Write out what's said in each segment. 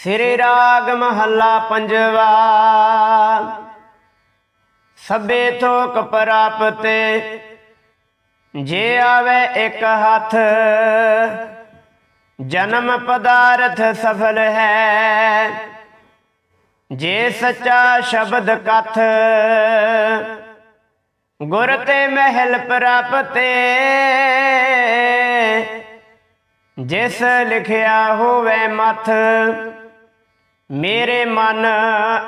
ਸਿਰੇ ਰਾਗ ਮਹੱਲਾ ਪੰਜਵਾ। ਸਭੇ ਥੋਕ ਪ੍ਰਾਪਤੇ, ਜੇ ਆਵੇ ਇੱਕ ਹੱਥ, ਜਨਮ ਪਦਾਰਥ ਸਫਲ ਹੈ। ਜੇ ਸੱਚਾ ਸ਼ਬਦ ਕਥ, ਗੁਰ ਤੇ ਮਹਿਲ ਪ੍ਰਾਪਤੇ। ਜਿਸ ਲਿਖਿਆ ਹੋਵੇ ਮਥ ਮੇਰੇ ਮਨ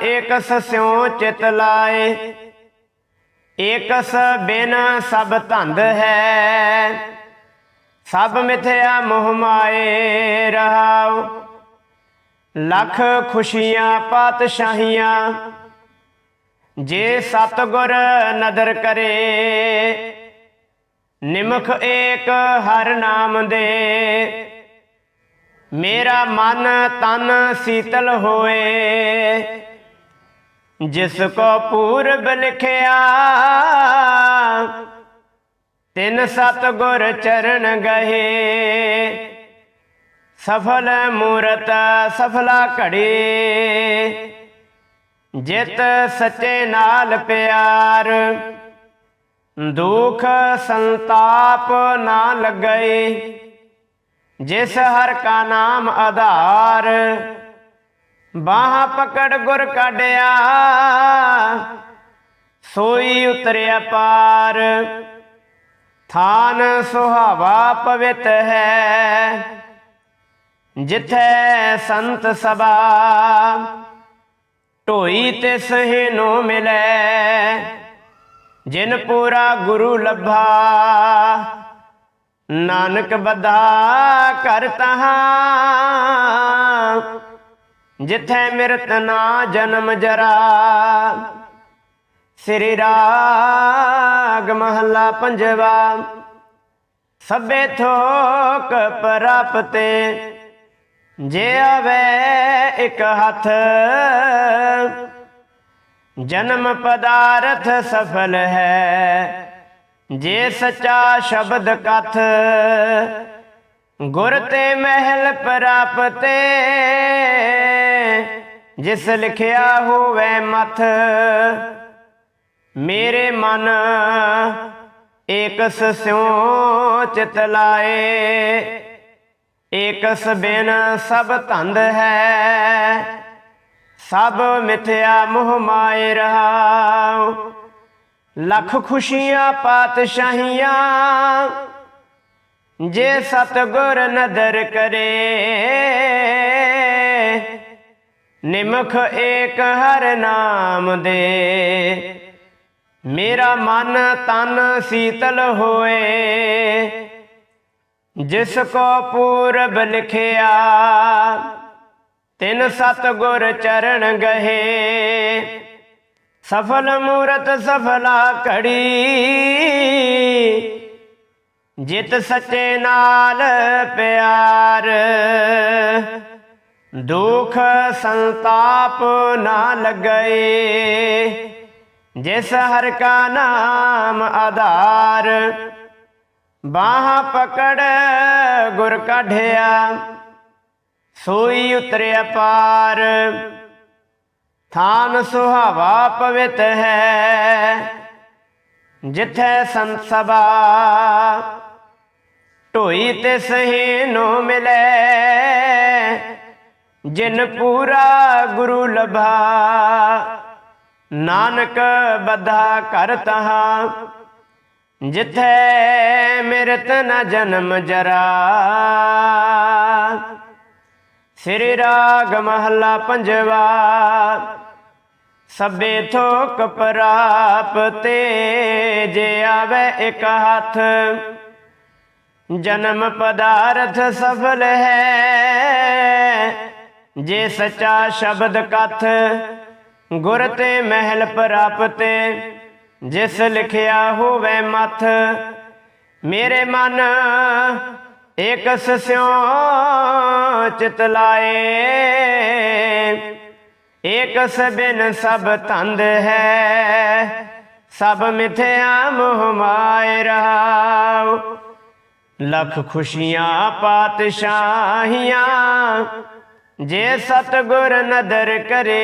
ਏਕਸ ਸਿਉ ਚਿਤ ਲਾਏ। ਏਕਸ ਬਿਨ ਸਭ ਧੰਦ ਹੈ। ਸਭ ਮਿਥਿਆ ਮੋਹ ਮਾਏ ਰਹਾਉ। ਲੱਖ ਖੁਸ਼ੀਆਂ ਪਾਤਸ਼ਾਹੀਆਂ, ਜੇ ਸਤਗੁਰ ਨਦਰ ਕਰੇ। ਨਿਮਖ ਏਕ ਹਰ ਨਾਮ ਦੇ। ਮੇਰਾ ਮਨ ਤਨ ਸੀਤਲ ਹੋਏ। ਜਿਸ ਕੋ ਪੂਰਬ ਲਿਖਿਆ, ਤਿਨ ਸਤਗੁਰ ਚਰਨ ਗਏ। ਸਫਲ ਮੂਰਤ ਸਫਲਾ ਘੜੀ। ਜਿਤ ਸੱਚੇ ਨਾਲ ਪਿਆਰ, ਦੁਖ ਸੰਤਾਪ ਨਾ ਲੱਗਈ ਜਿਸ ਹਰ ਕਾ ਨਾਮ ਆਧਾਰ, ਬਾਹ ਪਕੜ ਗੁਰ ਕਾਢਿਆ, ਸੋਈ ਉਤਰਿਆ ਪਾਰ। ਥਾਨ ਸੁਹਾਵਾ ਪਵਿੱਤ ਹੈ, ਜਿੱਥੇ ਸੰਤ ਸਭਾ, ਢੋਈ ਤੇ ਸਹਿਨੋ ਮਿਲੈ, ਜਿਨ ਪੂਰਾ ਗੁਰੂ ਲੱਭਾ। ਨਾਨਕ ਬਦਾ ਕਰ ਤਹਾ, ਜਿੱਥੇ ਮਿਰਤ ਨਾ ਜਨਮ ਜਰਾ। ਸ੍ਰੀ ਰਾਗ ਮਹੱਲਾ ਪੰਜਵਾ, ਸਭੇ ਥੋਕ ਪ੍ਰਾਪਤੇ, ਜੇ ਆਵੇ ਇੱਕ ਹੱਥ। ਜਨਮ ਪਦਾਰਥ ਸਫਲ ਹੈ ਜੇ ਸੱਚਾ ਸ਼ਬਦ ਕਥ, ਗੁਰ ਤੇ ਮਹਿਲ ਪ੍ਰਾਪਤੇ, ਜਿਸ ਲਿਖਿਆ ਹੋਵੇ ਮਥ, ਮੇਰੇ ਮਨ ਏਕਸ ਸਿਉ ਚਿਤ ਲਾਏ। ਏਕਸ ਬਿਨ ਸਭ ਧੰਦ ਹੈ, ਸਭ ਮਿਥਿਆ ਮੋਹ ਮਾਏ ਰਹਾਉ। ਲੱਖ ਖੁਸ਼ੀਆਂ, ਪਾਤਸ਼ਾਹੀਆਂ, ਜੇ ਸਤਗੁਰ ਨਦਰ ਕਰੇ। ਨਿਮਖ ਏਕ ਹਰ ਨਾਮ ਦੇ। ਮੇਰਾ ਮਨ ਤਨ ਸੀਤਲ ਹੋਏ। ਜਿਸ ਕੋ ਪੂਰਬ ਲਿਖਿਆ, ਤਿਨ ਸਤਗੁਰ ਚਰਨ ਗਹੇ। ਸਫਲ ਮੂਰਤ ਸਫਲਾ ਘੜੀ। ਜਿਤ ਸੱਚੇ ਨਾਲ ਪਿਆਰ। ਦੁਖ ਸੰਤਾਪ ਨਾ ਲੱਗਏ। ਜਿਸ ਹਰ ਕਾ ਨਾਮ ਆਧਾਰ। ਬਾਹ ਪਕੜ ਗੁਰ ਕਢਿਆ। ਸੋਈ ਉਤਰਿਆ ਪਾਰ। ਥਾਨ ਸੁਹਾਵਾ ਪਵਿੱਤ ਹੈ, ਜਿੱਥੇ ਸੰਤ ਸਭਾ ਢੋਈ ਤੇ ਸਹੀ ਨੂੰ ਮਿਲੇ, ਜਿਨ ਪੂਰਾ ਗੁਰੂ ਲਭਾ। ਨਾਨਕ ਬਧਾ ਕਰ ਤਹਾ, ਜਿੱਥੇ ਮਿਰਤ ਨ ਜਨਮ ਜਰਾ। ਸ੍ਰੀ ਰਾਗ ਮਹੱਲਾ ਪੰਜਵਾ ਸਭੇ ਥੋਕ ਪ੍ਰਾਪ ਤੇ ਜੇ ਆਵੇ ਇੱਕ ਹੱਥ, ਜਨਮ ਪਦਾਰਥ ਸਫਲ ਹੈ। ਜੇ ਸੱਚਾ ਸ਼ਬਦ ਕਥ, ਗੁਰ ਤੇ ਮਹਿਲ ਪ੍ਰਾਪਤੇ, ਜਿਸ ਲਿਖਿਆ ਹੋਵੇ ਮਥ, ਮੇਰੇ ਮਨ ਇਕ ਸਿਉ ਚਿਤ ਲਾਏ। ਏਕ ਬਿਨ ਸਭ ਤੰਦ ਹੈ, ਸਭ ਮਿਥਿਆ ਮੋਹ ਮਾਇ ਰਹਾਉ। ਲੱਖ ਖੁਸ਼ੀਆਂ ਪਾਤਸ਼ਾਹੀਆਂ, ਜੇ ਸਤਗੁਰ ਨਦਰ ਕਰੇ,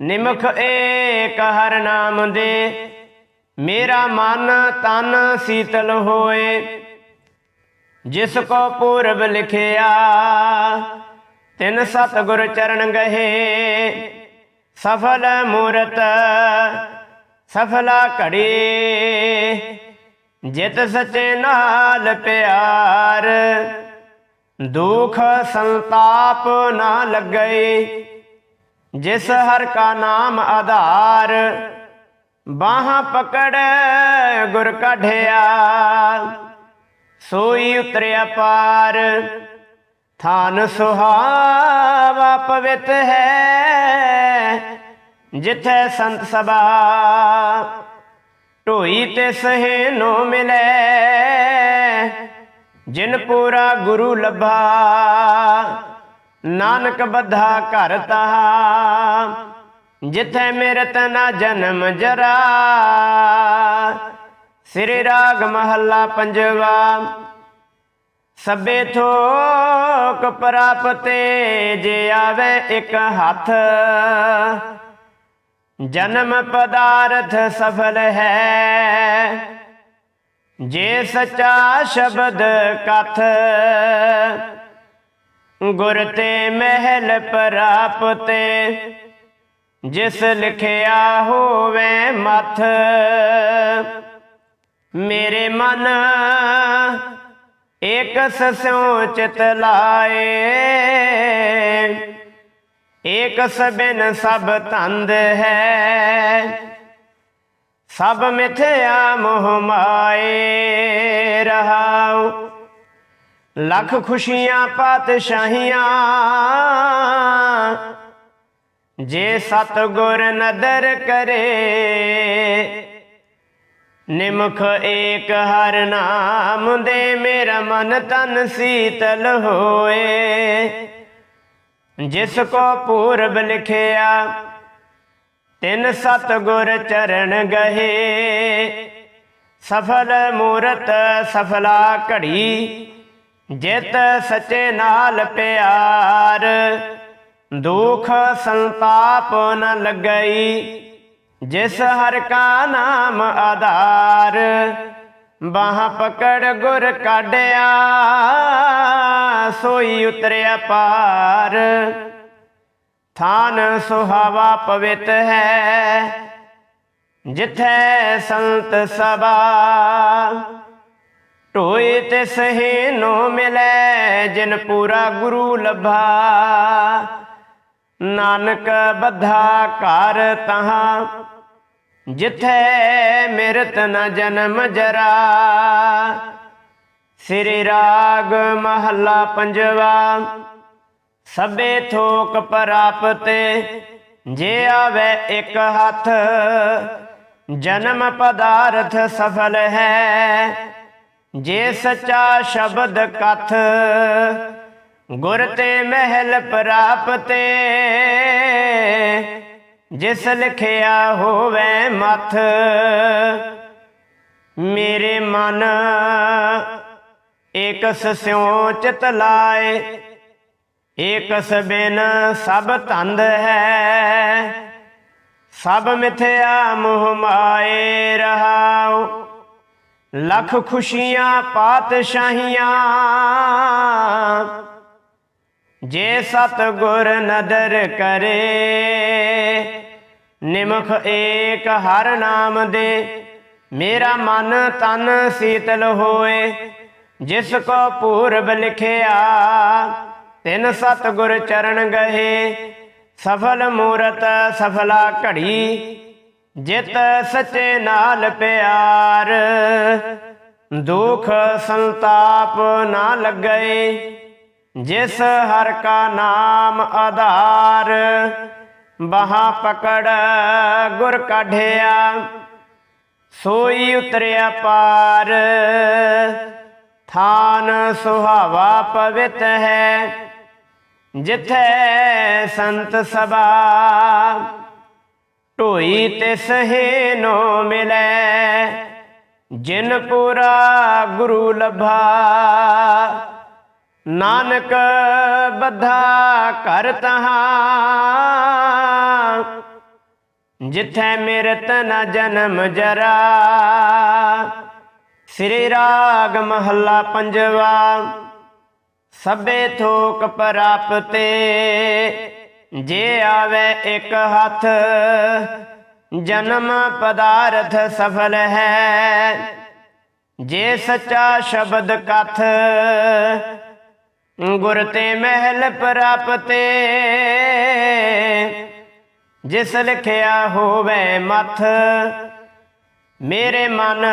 ਨਿਮਖ ਏਕ ਹਰ ਨਾਮ ਦੇ। ਮੇਰਾ ਮਨ ਤਨ ਸੀਤਲ ਹੋਏ, ਜਿਸ ਕੋ ਪੂਰਬ ਲਿਖਿਆ ਤਿਨ ਸਤਗੁਰ ਚਰਨ ਗਹੇ ਸਫਲ ਮੂਰਤ, ਸਫਲਾ ਘੜੀ। ਜਿਤ ਸਚੇ ਨਾਲ ਪਿਆਰ, ਦੁਖ ਸੰਤਾਪ ਨਾ ਲੱਗਈ। ਜਿਸ ਹਰ ਕਾ ਨਾਮ ਆਧਾਰ, ਬਾਹਾਂ ਪਕੜ ਗੁਰ ਕਢਿਆ। ਸੋਈ ਉਤਰਿਆ ਪਾਰ ਥਾਨ ਸੁਹਾਵਾ ਪਵਿੱਤ ਹੈ, ਜਿੱਥੇ ਸੰਤ ਸਭਾ ਢੋਈ ਤੇ ਸਹਿਨੋ ਮਿਲੇ, ਜਿਨ ਪੂਰਾ ਗੁਰੂ ਲੱਭਾ। ਨਾਨਕ ਬੱਧਾ ਘਰ ਤਹਾ, ਜਿੱਥੇ ਮਿਰਤ ਨਾ ਜਨਮ ਜਰਾ। ਸ੍ਰੀ ਰਾਗ ਮਹੱਲਾ ਪੰਜਵਾ ਸਭੇ ਥੋਕ ਪ੍ਰਾਪਤੇ ਜੇ ਆਵੇ ਇੱਕ ਹੱਥ। ਜਨਮ ਪਦਾਰਥ ਸਫਲ ਹੈ। ਜੇ ਸਚਾ ਸ਼ਬਦ ਕਥ। ਗੁਰ ਤੇ ਮਹਿਲ ਪ੍ਰਾਪਤੇ। ਜਿਸ ਲਿਖਿਆ ਹੋਵੇ ਮਥ। ਮੇਰੇ ਮਨ ਏਕ ਸਸਿਓ ਚਿਤ ਲਾਏ ਏਕ ਸਬਿਨ ਸਭ ਤੰਦ ਹੈ। ਸਭ ਮਿਥਿਆ ਮੋਹ ਮਾਏ ਰਹਾਉ। ਲੱਖ ਖੁਸ਼ੀਆਂ ਪਾਤਸ਼ਾਹੀਆਂ, ਜੇ ਸਤਗੁਰ ਨਦਰ ਕਰੇ ਨਿਮਖ ਏਕ ਹਰ ਨਾਮ ਦੇ ਮੇਰਾ ਮਨ ਤਨ ਸੀਤਲ ਹੋਏ। ਜਿਸ ਕੋ ਪੂਰਬ ਲਿਖਿਆ, ਤਿਨ ਸਤਗੁਰ ਚਰਨ ਗਹੇ। ਸਫਲ ਮੂਰਤ ਸਫਲਾ ਘੜੀ, ਜਿਤ ਸਚੇ ਨਾਲ ਪਿਆਰ। ਦੁਖ ਸੰਤਾਪ ਨ ਲੱਗਈ। ਜਿਸ ਹਰ ਕਾ ਨਾਮ ਆਧਾਰ, ਬਾਹ ਪਕੜ ਗੁਰ ਕਾਢਿਆ, ਸੋਈ ਉਤਰਿਆ ਪਾਰ। ਥਾਨ ਸੁਹਾਵਾ ਪਵਿੱਤ ਹੈ, ਜਿੱਥੈ ਸੰਤ ਸਭਾ। ਢੋਏ ਤੇ ਸਹਿਨੋ ਮਿਲੈ, ਜਿਨ ਪੂਰਾ ਗੁਰੂ ਲਭਾ। ਨਾਨਕ ਬੱਧਾ ਘਰ ਤਹਾਂ, ਜਿੱਥੈ ਮਿਰਤ ਨ ਜਨਮ ਜਰਾ। ਸ੍ਰੀ ਰਾਗ ਮਹੱਲਾ ਪੰਜਵਾ, ਸਭੇ ਥੋਕ ਪ੍ਰਾਪਤੇ, ਜੇ ਆਵੇ ਇੱਕ ਹੱਥ, ਜਨਮ ਪਦਾਰਥ ਸਫਲ ਹੈ। ਜੇ ਸਚਾ ਸ਼ਬਦ ਕਥ ਗੁਰ ਤੇ ਮਹਿਲ ਪ੍ਰਾਪਤੇ, ਜਿਸ ਲਿਖਿਆ ਹੋਵੇ ਮਥ, ਮੇਰੇ ਮਨ ਏਕ ਸਿਉ ਚਿਤ ਲਾਏ, ਏਕ ਸਬਿਨ ਸਭ ਧੰਦ ਹੈ, ਸਭ ਮਿਥਿਆ ਮੋਹ ਮਾਏ ਰਹਾਉ, ਲੱਖ ਖੁਸ਼ੀਆਂ ਪਾਤਸ਼ਾਹੀਆਂ ਜੇ ਸਤਗੁਰ ਨਦਰ ਕਰੇ, ਨਿਮਖ ਏਕ ਹਰ ਨਾਮ ਦੇ, ਮੇਰਾ ਮਨ ਤਨ ਸੀਤਲ ਹੋਏ, ਜਿਸ ਕੋ ਪੂਰਬ ਲਿਖਿਆ, ਤਿਨ ਸਤਗੁਰ ਚਰਨ ਗਏ ਸਫਲ ਮੂਰਤ ਸਫਲਾ ਘੜੀ, ਜਿਤ ਸੱਚੇ ਨਾਲ ਪਿਆਰ, ਦੁਖ ਸੰਤਾਪ ਨਾ ਲੱਗਏ। ਜਿਸ ਹਰ ਕਾ ਨਾਮ ਆਧਾਰ, ਬਹਾ ਪਕੜ ਗੁਰ ਕਾਢਿਆ, ਸੋਈ ਉਤਰਿਆ ਪਾਰ। ਥਾਨ ਸੁਹਾਵਾ ਪਵਿੱਤ ਹੈ, ਜਿੱਥੇ ਸੰਤ ਸਭਾ। ਢੋਈ ਤੇ ਸਹਿਨੋ ਮਿਲੈ, ਜਿਨ ਪੂਰਾ ਗੁਰੂ ਲਭਾ। ਨਾਨਕ ਬੱਧਾ ਕਰ ਤਹਾਂ, ਜਿੱਥੈ ਮਿਰਤ ਨ ਜਨਮ ਜਰਾ। ਸ੍ਰੀ ਰਾਗ ਮਹੱਲਾ ਪੰਜਵਾ, ਸਭੇ ਥੋਕ ਪ੍ਰਾਪਤੇ। ਜੇ ਆਵੇ ਇੱਕ ਹੱਥ, ਜਨਮ ਪਦਾਰਥ ਸਫਲ ਹੈ। ਜੇ ਸੱਚਾ ਸ਼ਬਦ ਕਥ ਗੁਰ ਤੇ ਮਹਿਲ ਪ੍ਰਾਪਤੇ, ਜਿਸ ਲਿਖਿਆ ਹੋਵੇ ਮਥ, ਮੇਰੇ ਮਨ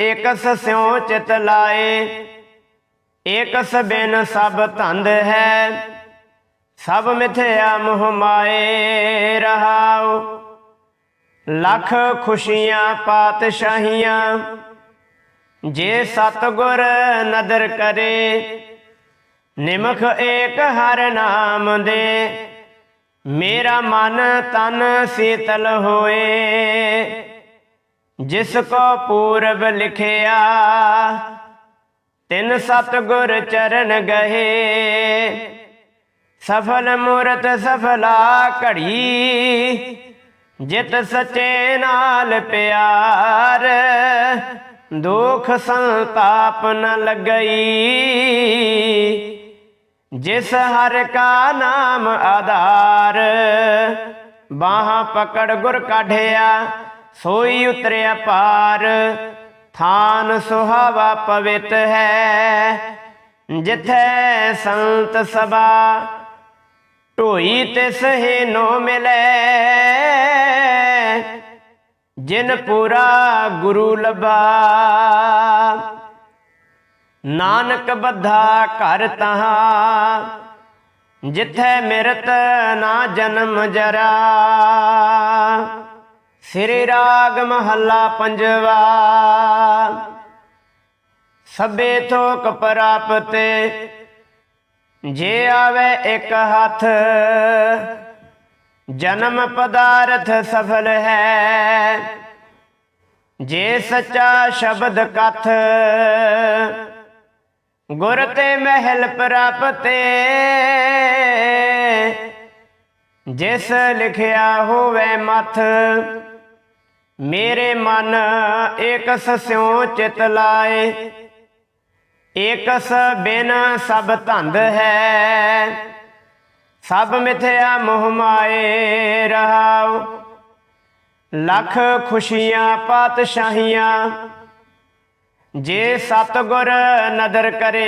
ਏਕਸ ਸਿਉ ਚਿਤ ਲਾਏ ਏਕਸ ਬਿਨ ਸਭ ਧੰਦ ਹੈ, ਸਭ ਮਿਥਿਆ ਮੋਹ ਮਾਏ ਰਹਾਉ। ਲੱਖ ਖੁਸ਼ੀਆਂ ਪਾਤਸ਼ਾਹੀਆਂ, ਜੇ ਸਤਗੁਰ ਨਦਰ ਕਰੇ ਨਿਮਖ ਏਕ ਹਰ ਨਾਮ ਦੇ, ਮੇਰਾ ਮਨ ਤਨ ਸੀਤਲ ਹੋਏ। ਜਿਸ ਕੋ ਪੂਰਬ ਲਿਖਿਆ, ਤਿਨ ਸਤਗੁਰ ਚਰਨ ਗਏ ਸਫਲ ਮੂਰਤ ਸਫਲਾ ਘੜੀ, ਜਿਤ ਸਚੇ ਨਾਲ ਪਿਆਰ। ਦੁਖ ਸੰਤਾਪ ਨ ਲੱਗਈ। ਜਿਸ ਹਰ ਕਾ ਨਾਮ ਆਧਾਰ, ਬਾਹਾਂ ਪਕੜ ਗੁਰ ਕਾਢਿਆ, ਸੋਈ ਉਤਰਿਆ ਪਾਰ। ਥਾਨ ਸੁਹਾਵਾ ਪਵਿੱਤ ਹੈ, ਜਿਥੈ ਸੰਤ ਸਭਾ ਢੋਈ ਤਿਸ ਹੀ ਨੋ ਮਿਲੇ। ਜਿਨ ਪੂਰਾ ਗੁਰੂ ਲਬਾ ਨਾਨਕ ਬੱਧਾ ਘਰ ਤਹਾਂ, ਜਿੱਥੈ ਮਿਰਤ ਨਾ ਜਨਮ ਜਰਾ। ਸ੍ਰੀ ਰਾਗ ਮਹੱਲਾ ਪੰਜਵਾ। ਸਭੇ ਥੋਕ ਪ੍ਰਾਪਤੇ, ਜੇ ਆਵੇ ਇੱਕ ਹੱਥ ਜਨਮ ਪਦਾਰਥ ਸਫਲ ਹੈ। ਜੇ ਸੱਚਾ ਸ਼ਬਦ ਕਥ, ਗੁਰ ਤੇ ਮਹਿਲ ਪ੍ਰਾਪਤੇ। ਜਿਸ ਲਿਖਿਆ ਹੋਵੇ ਮਥ, ਮੇਰੇ ਮਨ ਏਕਸ ਸਿਉ ਚਿਤ ਲਾਏ। ਏਕਸ ਬਿਨ ਸਭ ਧੰਦ ਹੈ। ਸਭ ਮਿਥਿਆ ਮੋਹ ਮਾਏ ਰਹਾਉ। ਲੱਖ ਖੁਸ਼ੀਆਂ ਪਾਤਸ਼ਾਹੀਆਂ, ਜੇ ਸਤਗੁਰ ਨਦਰ ਕਰੇ,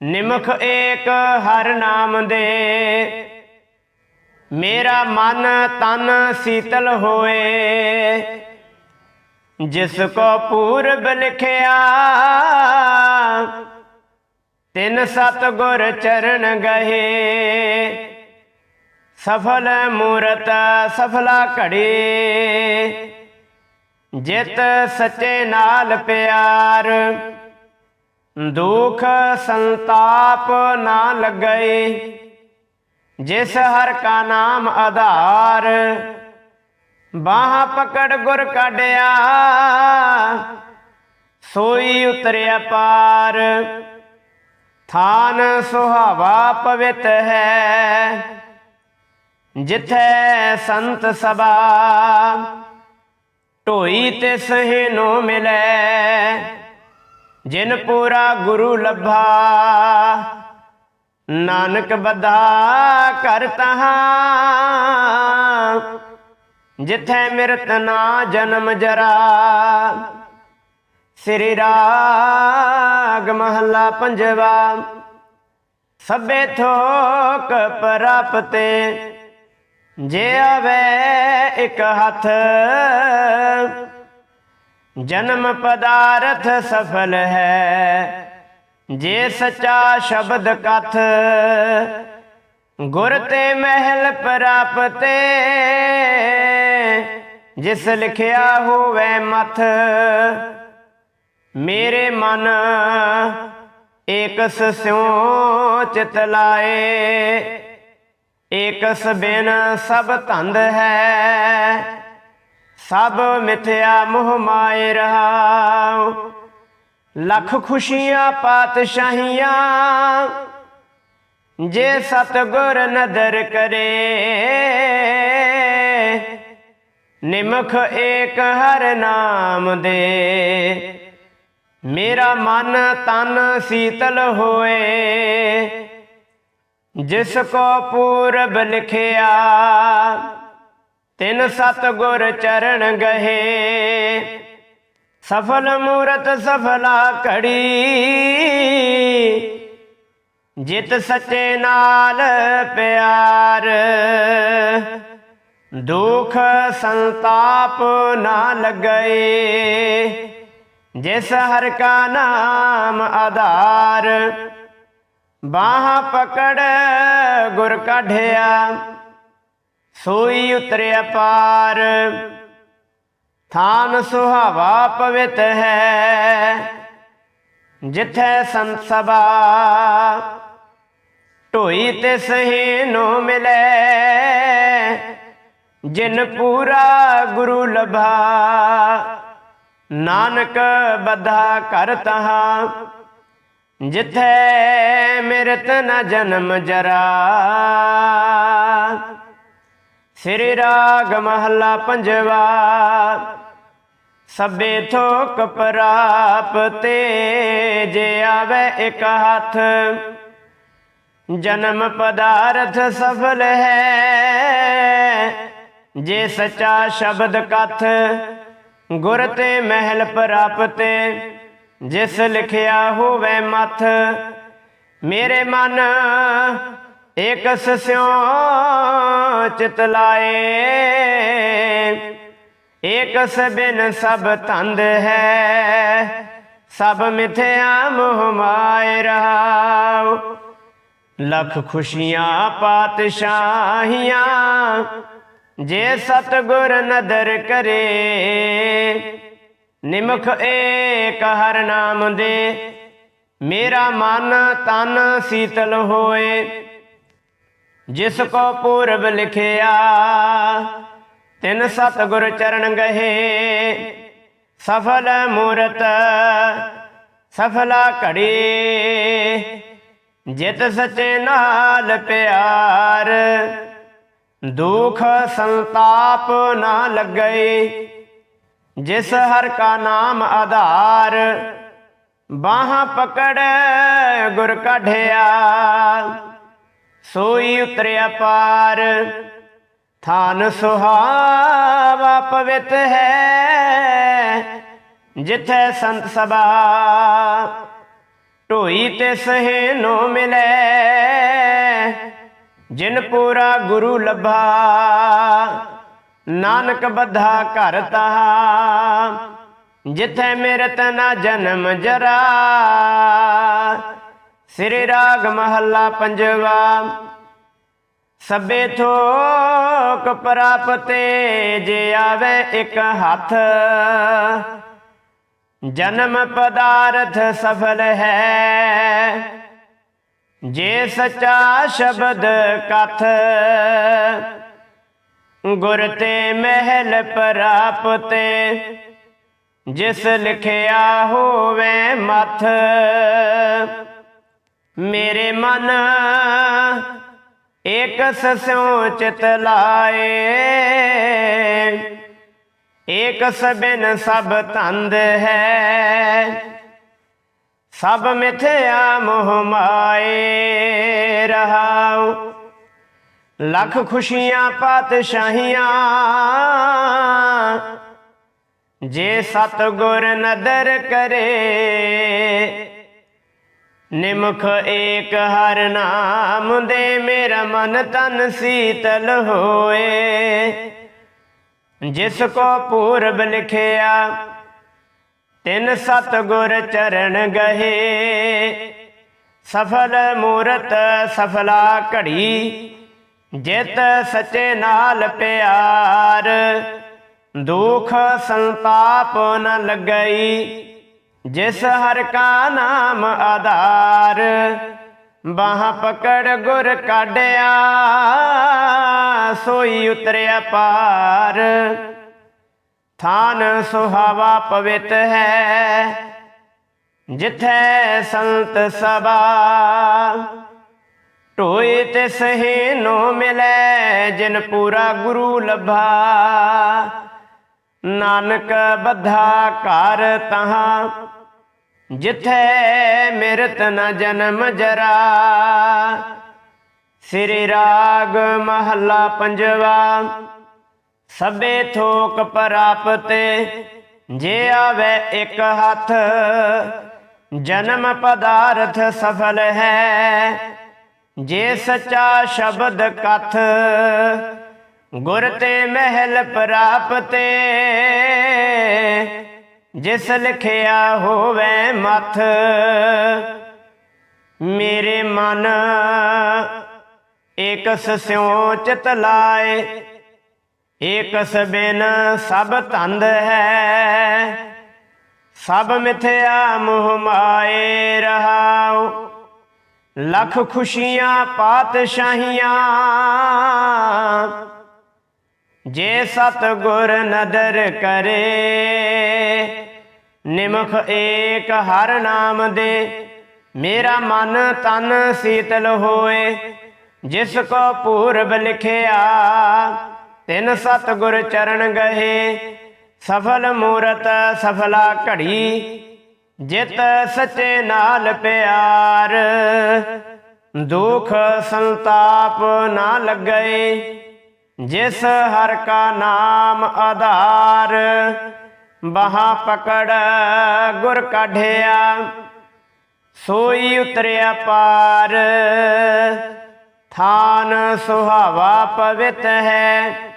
ਨਿਮਖ ਏਕ ਹਰ ਨਾਮ ਦੇ। ਮੇਰਾ ਮਨ ਤਨ ਸੀਤਲ ਹੋਏ, ਜਿਸ ਕੋ ਪੂਰਬ ਲਿਖਿਆ ਤਿਨ ਸਤਗੁਰ ਚਰਨ ਗਹੇ ਸਫਲ ਮੂਰਤ ਸਫਲਾ ਘੜੀ। ਜਿਤ ਸੱਚੇ ਨਾਲ ਪਿਆਰ। ਦੁਖ ਸੰਤਾਪ ਨਾ ਲੱਗਈ। ਜਿਸ ਹਰ ਕਾ ਨਾਮ ਆਧਾਰ। ਬਾਹ ਪਕੜ ਗੁਰ ਕਾਢਿਆ। ਸੋਈ ਉਤਰਿਆ ਪਾਰ। ਥਾਨ ਸੁਹਾਵਾ ਪਵਿੱਤ ਹੈ। ਜਿਥੈ ਸੰਤ ਸਭਾ ਢੋਈ ਤੇ ਸਹਿ ਨੂੰ ਮਿਲੈ। ਜਿਨ ਪੂਰਾ ਗੁਰੂ ਲੱਭਾ, ਨਾਨਕ ਬਦਾ ਕਰ ਤਹਾਂ। ਜਿਥੈ ਮਿਰਤ ਨਾ ਜਨਮ ਜਰਾ ਸ੍ਰੀ ਰਾਗ ਮਹੱਲਾ ਪੰਜਵਾ। ਸਭੇ ਥੋਕ ਪ੍ਰਾਪਤੇ, ਜੇ ਆਵੇ ਇੱਕ ਹੱਥ, ਜਨਮ ਪਦਾਰਥ ਸਫਲ ਹੈ, ਜੇ ਸੱਚਾ ਸ਼ਬਦ ਕਥ, ਗੁਰ ਤੇ ਮਹਿਲ ਪ੍ਰਾਪਤੇ, ਜਿਸ ਲਿਖਿਆ ਹੋਵੇ ਮਥ ਮੇਰੇ ਮਨ ਏਕਸ ਸਿਉ ਚਿਤ ਲਾਏ, ਏਕਸ ਬਿਨ ਸਭ ਧੰਦ ਹੈ, ਸਭ ਮਿਥਿਆ ਮੋਹ ਮਾਇ ਰਹਾਉ। ਲੱਖ ਖੁਸ਼ੀਆਂ ਪਾਤਸ਼ਾਹੀਆਂ, ਜੇ ਸਤਗੁਰ ਨਦਰ ਕਰੇ, ਨਿਮਖ ਏਕ ਹਰ ਨਾਮ ਦੇ। ਮੇਰਾ ਮਨ ਤਨ ਸੀਤਲ ਹੋਏ, ਜਿਸ ਕੋ ਪੂਰਬ ਲਿਖਿਆ, ਤਿਨ ਸਤਗੁਰ ਚਰਨ ਗਹੇ। ਸਫਲ ਮੂਰਤ ਸਫਲਾ ਘੜੀ, ਜਿਤ ਸੱਚੇ ਨਾਲ ਪਿਆਰ। ਦੁਖ ਸੰਤਾਪ ਨਾ ਲਗਏ। ਜਿਸ ਹਰ ਕਾ ਨਾਮ ਆਧਾਰ, ਬਾਹ ਪਕੜ ਗੁਰ ਕਾਢਿਆ, ਸੋਈ ਉਤਰਿਆ ਪਾਰ। ਥਾਨ ਸੁਹਾਵਾ ਪਵਿੱਤ ਹੈ, ਜਿੱਥੈ ਸੰਤ ਸਭਾ ਢੋਈ ਤੇ ਸਹੀ ਨੂੰ ਮਿਲੇ, ਜਿਨ ਪੂਰਾ ਗੁਰੂ ਲਭਾ। ਨਾਨਕ ਬਧਾ ਕਰ ਤਹਾ। ਜਿੱਥੈ ਮਿਰਤ ਨ ਜਨਮ ਜਰਾ। ਸ੍ਰੀ ਰਾਗ ਮਹੱਲਾ ਪੰਜਵਾ। ਸਭੇ ਥੋਕ ਪ੍ਰਾਪਤੇ ਜੇ ਆਵੇ ਇੱਕ ਹੱਥ। ਜਨਮ ਪਦਾਰਥ ਸਫਲ ਹੈ। ਜੇ ਸਚਾ ਸ਼ਬਦ ਕਥ। ਗੁਰ ਤੇ ਮਹਿਲ ਪ੍ਰਾਪਤੇ, ਜਿਸ ਲਿਖਿਆ ਹੋਵੇ ਮਥ, ਮੇਰੇ ਮਨ ਇਕ ਸਿਉ ਚਿਤ ਲਾਏ। ਇਕ ਬਿਨ ਸਭ ਤੰਦ ਹੈ, ਸਭ ਮਿਥਿਆ ਮੋਹ ਮਾਇ ਰਹਾਉ। ਲੱਖ ਖੁਸ਼ੀਆਂ, ਪਾਤਸ਼ਾਹੀਆਂ ਜੇ ਸਤਗੁਰ ਨਦਰ ਕਰੇ, ਨਿਮਖ ਏਕ ਹਰ ਨਾਮ ਦੇ। ਮੇਰਾ ਮਨ ਤਨ ਸੀਤਲ ਹੋਏ, ਜਿਸ ਕੋ ਪੂਰਬ ਲਿਖਿਆ, ਤਿਨ ਸਤਗੁਰ ਚਰਨ ਗਹੇ। ਸਫਲ ਮੂਰਤ, ਸਫਲਾ ਘੜੀ, ਜਿਤ ਸਚੇ ਨਾਲ ਪਿਆਰ। ਦੁਖ ਸੰਤਾਪ ਨਾ ਲੱਗਏ ਜਿਸ ਹਰ ਕਾ ਨਾਮ ਆਧਾਰ, ਬਾਹਾਂ ਪਕੜ ਗੁਰ ਕਢਿਆ। ਸੋਈ ਉਤਰਿਆ ਪਾਰ, ਥਾਨ ਸੁਹਾਵਾ ਪਵਿੱਤ ਹੈ, ਜਿੱਥੇ ਸੰਤ ਸਭਾ, ਢੋਈ ਤੇ ਸਹੇ ਨੂੰ ਮਿਲੇ। ਜਿਨ ਪੂਰਾ ਗੁਰੂ ਲੱਭਾ, ਨਾਨਕ ਬੱਧਾ ਘਰ ਤਹਾ। ਜਿੱਥੇ ਮਿਰਤ ਨਾ ਜਨਮ ਜਰਾ, ਸ੍ਰੀ ਰਾਗ ਮਹੱਲਾ ਪੰਜਵਾ। ਸਭੇ ਥੋਕ ਪ੍ਰਾਪਤੇ, ਜੇ ਆਵੇ ਇੱਕ ਹੱਥ। ਜਨਮ ਪਦਾਰਥ ਸਫਲ ਹੈ ਜੇ ਸਚਾ ਸ਼ਬਦ ਕਥ, ਗੁਰ ਤੇ ਮਹਿਲ ਪ੍ਰਾਪਤੇ, ਜਿਸ ਲਿਖਿਆ ਹੋਵੇ ਮਥ, ਮੇਰੇ ਮਨ ਇਕ ਸਸਿਉ ਚਿਤ ਲਾਏ। ਏਕ ਸਬਿਨ ਸਭ ਤੰਦ ਹੈ ਸਭ ਮਿਥਿਆ ਮੋਹ ਮਾਏ ਰਹਾਉ। ਲੱਖ ਖੁਸ਼ੀਆਂ ਪਾਤਸ਼ਾਹੀਆਂ। ਜੇ ਸਤਗੁਰ ਨਦਰ ਕਰੇ, ਨਿਮਖ ਏਕ ਹਰ ਨਾਮ ਦੇ ਮੇਰਾ ਮਨ ਤਨ ਸੀਤਲ ਹੋਏ। ਜਿਸ ਕੋ ਪੂਰਬ ਲਿਖਿਆ ਤਿਨ ਸਤਗੁਰ ਚਰਨ ਗਹੇ, ਸਫਲ ਮੂਰਤ ਸਫਲਾ ਘੜੀ, ਜਿਤ ਸਚੇ ਨਾਲ ਪਿਆਰ, ਦੁਖ ਸੰਤਾਪ ਨ ਲੱਗਈ, ਜਿਸ ਹਰ ਕਾ ਨਾਮ ਆਧਾਰ, ਬਾਹ ਪਕੜ ਗੁਰ ਕਾਢਿਆ, ਸੋਈ ਉਤਰਿਆ ਪਾਰ। ਥਾਨ ਸੁਹਾਵਾ ਪਵਿੱਤ ਹੈ, ਜਿਥੈ ਸੰਤ ਸਭਾ ਢੋਏ ਤੇ ਸਹੇ ਨੋ ਮਿਲੈ, ਜਿਨ ਪੂਰਾ ਗੁਰੂ ਲਭਾ। ਨਾਨਕ ਬੱਧਾ ਘਰ ਤਹਾਂ, ਜਿਥੈ ਮਿਰਤ ਨ ਜਨਮ ਜਰਾ। ਸ੍ਰੀ ਰਾਗ ਮਹੱਲਾ ਪੰਜਵਾ ਸਭੇ ਥੋਕ ਪ੍ਰਾਪਤੇ, ਜੇ ਆਵੇ ਇੱਕ ਹੱਥ, ਜਨਮ ਪਦਾਰਥ ਸਫਲ ਹੈ। ਜੇ ਸੱਚਾ ਸ਼ਬਦ ਕਥ, ਗੁਰ ਤੇ ਮਹਿਲ ਪ੍ਰਾਪਤੇ, ਜਿਸ ਲਿਖਿਆ ਹੋਵੇ ਮਥ, ਮੇਰੇ ਮਨ ਏਕਸ ਸਿਉ ਚਿਤ ਲਾਏ। ਏਕਸ ਬਿਨ ਸਭ ਧੰਦ ਹੈ, ਸਭ ਮਿਥਿਆ ਮੋਹ ਮਾਏ ਰਹਾਉ। ਲੱਖ ਖੁਸ਼ੀਆਂ ਪਾਤਸ਼ਾਹੀਆਂ, ਜੇ ਸਤ ਗੁਰ ਨਦਰ ਕਰੇ, ਨਿਮਖ ਏਕ ਹਰ ਨਾਮ ਦੇ। ਮੇਰਾ ਮਨ ਤਨ ਸੀਤਲ ਹੋਏ, ਜਿਸ ਕੋ ਪੂਰਬ ਲਿਖਿਆ ਤਿਨ ਸਤ ਗੁਰ ਚਰਨ ਗਏ, ਸਫਲ ਮੂਰਤ, ਸਫਲਾ ਘੜੀ, ਜਿਤ ਸੱਚੇ ਨਾਲ ਪਿਆਰ। ਦੁਖ ਸੰਤਾਪ ਨਾ ਲੱਗਏ, ਜਿਸ ਹਰ ਕਾ ਨਾਮ ਆਧਾਰ। ਬਾਹਾਂ ਪਕੜ ਗੁਰ ਕਾਢਿਆ, ਸੋਈ ਉਤਰਿਆ ਪਾਰ। ਥਾਨ ਸੁਹਾਵਾ ਪਵਿੱਤ ਹੈ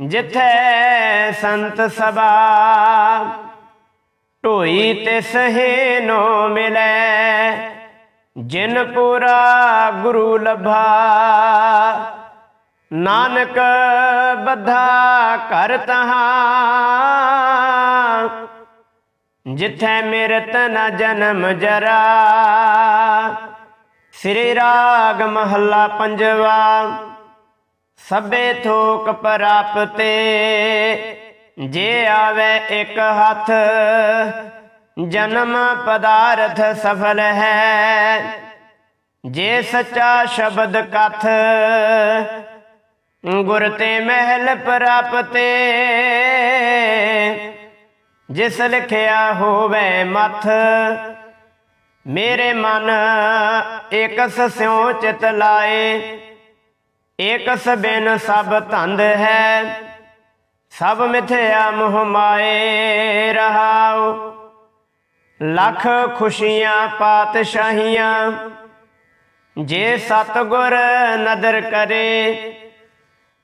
ਜਿਥੈ ਸੰਤ ਸਭਾ ਢੋਈ ਤੇ ਸਹੇਨੋ ਮਿਲੈ, ਜਿਨ ਪੂਰਾ ਗੁਰੂ ਲਭਾ। ਨਾਨਕ ਬੱਧਾ ਕਰ ਤਹਾਂ, ਜਿਥੈ ਮਿਰਤ ਨ ਜਨਮ ਜਰਾ। ਸ੍ਰੀ ਰਾਗ ਮਹੱਲਾ ਪੰਜਵਾ ਸਭੇ ਥੋਕ ਪ੍ਰਾਪਤੇ, ਜੇ ਆਵੇ ਇੱਕ ਹੱਥ, ਜਨਮ ਪਦਾਰਥ ਸਫਲ ਹੈ। ਜੇ ਸੱਚਾ ਸ਼ਬਦ ਕਥ, ਗੁਰ ਤੇ ਮਹਿਲ ਪ੍ਰਾਪਤੇ। ਜਿਸ ਲਿਖਿਆ ਹੋਵੇ ਮਥ, ਮੇਰੇ ਮਨ ਏਕਸ ਸਿਉ ਚਿਤ ਲਾਏ। ਏਕਸ ਬਿਨ ਸਭ ਧੰਦ ਹੈ, ਸਭ ਮਿਥਿਆ ਮੋਹ ਮਾਏ ਰਹਾਉ। ਲੱਖ ਖੁਸ਼ੀਆਂ ਪਾਤਸ਼ਾਹੀਆਂ, ਜੇ ਸਤਗੁਰ ਨਦਰ ਕਰੇ,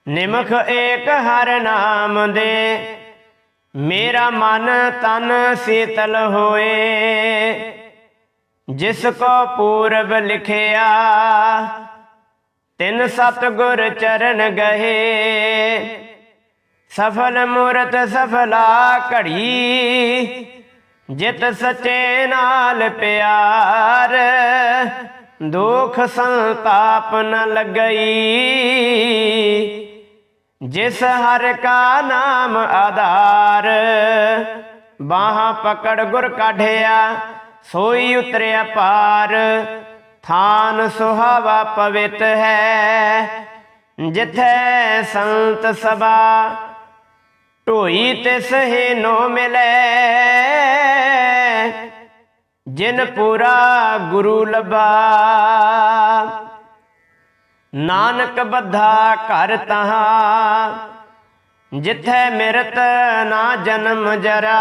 ਨਿਮਖ ਏਕ ਹਰ ਨਾਮ ਦੇ। ਮੇਰਾ ਮਨ ਤਨ ਸੀਤਲ ਹੋਏ, ਜਿਸ ਕੋ ਪੂਰਬ ਲਿਖਿਆ ਤਿੰਨ ਤਿਨ ਸਤਗੁਰ ਚਰਨ ਗਏ ਸਫਲ ਮੂਰਤ ਸਫਲਾ ਘੜੀ। ਜਿਤ ਸਚੇ ਨਾਲ ਪਿਆਰ। ਦੁਖ ਸੰਤਾਪ ਨ ਲੱਗਈ। ਜਿਸ ਹਰ ਕਾ ਨਾਮ ਆਧਾਰ। ਬਾਹਾਂ ਪਕੜ ਗੁਰ ਕਾਢਿਆ, ਸੋਈ ਉਤਰਿਆ ਪਾਰ। ਥਾਨ ਸੁਹਾਵਾ ਪਵਿੱਤ ਹੈ, ਜਿਥੈ ਸੰਤ ਸਭਾ ਢੋਈ ਤੇ ਸਹੇ ਨੋ ਮਿਲੇ। ਜਿਨ ਪੂਰਾ ਗੁਰੂ ਲਭਾ। ਨਾਨਕ ਬੱਧਾ ਘਰ ਤਹਾਂ, ਜਿਥੈ ਮਿਰਤ ਨਾ ਜਨਮ ਜਰਾ।